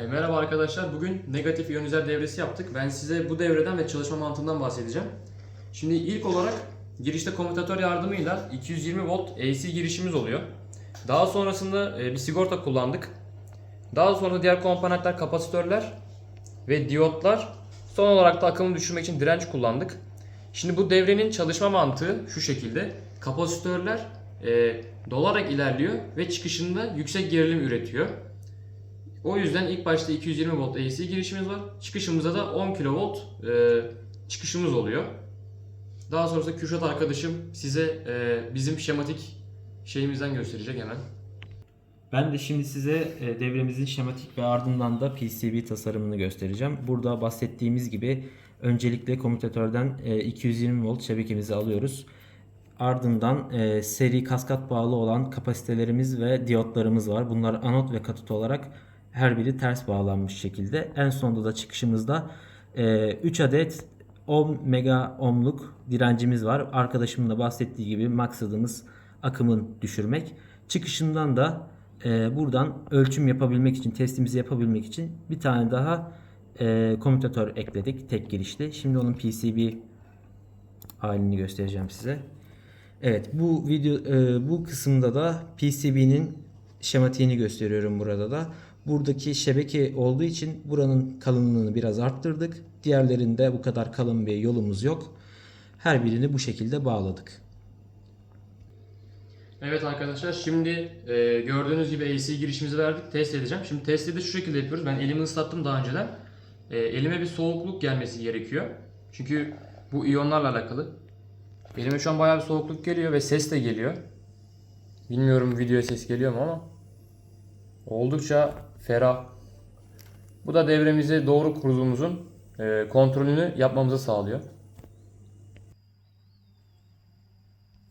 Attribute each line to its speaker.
Speaker 1: E, merhaba arkadaşlar. Bugün negatif iyonizer devresi yaptık. Ben size bu devreden ve çalışma mantığından bahsedeceğim. Şimdi ilk olarak girişte komutatör yardımıyla 220 volt AC girişimiz oluyor. Daha sonrasında e, bir sigorta kullandık. Daha sonra diğer komponentler kapasitörler ve diyotlar. Son olarak da akımı düşürmek için direnç kullandık. Şimdi bu devrenin çalışma mantığı şu şekilde. Kapasitörler e, dolarak ilerliyor ve çıkışında yüksek gerilim üretiyor. O yüzden ilk başta 220 volt AC girişimiz var. Çıkışımıza da 10 kV e, çıkışımız oluyor. Daha sonrasında Kürşat arkadaşım size e, bizim şematik şeyimizden gösterecek hemen.
Speaker 2: Ben de şimdi size e, devremizin şematik ve ardından da PCB tasarımını göstereceğim. Burada bahsettiğimiz gibi öncelikle komutatörden e, 220 volt şebekemizi alıyoruz. Ardından e, seri kaskat bağlı olan kapasitelerimiz ve diyotlarımız var. Bunlar anot ve katot olarak her biri ters bağlanmış şekilde. En sonunda da çıkışımızda e, 3 adet 10 mega ohmluk direncimiz var. Arkadaşımın da bahsettiği gibi maksadımız akımın düşürmek. Çıkışından da e, buradan ölçüm yapabilmek için, testimizi yapabilmek için bir tane daha e, komutatör ekledik tek girişli. Şimdi onun PCB halini göstereceğim size. Evet bu video e, bu kısımda da PCB'nin şematiğini gösteriyorum burada da. Buradaki şebeke olduğu için buranın kalınlığını biraz arttırdık. Diğerlerinde bu kadar kalın bir yolumuz yok. Her birini bu şekilde bağladık.
Speaker 1: Evet arkadaşlar şimdi e, gördüğünüz gibi AC girişimizi verdik. Test edeceğim. Şimdi testi de şu şekilde yapıyoruz. Ben elimi ıslattım daha önceden. E, elime bir soğukluk gelmesi gerekiyor. Çünkü bu iyonlarla alakalı. Elime şu an bayağı bir soğukluk geliyor ve ses de geliyor. Bilmiyorum videoya ses geliyor mu ama. Oldukça ferah. Bu da devremizi doğru kurduğumuzun e, kontrolünü yapmamızı sağlıyor.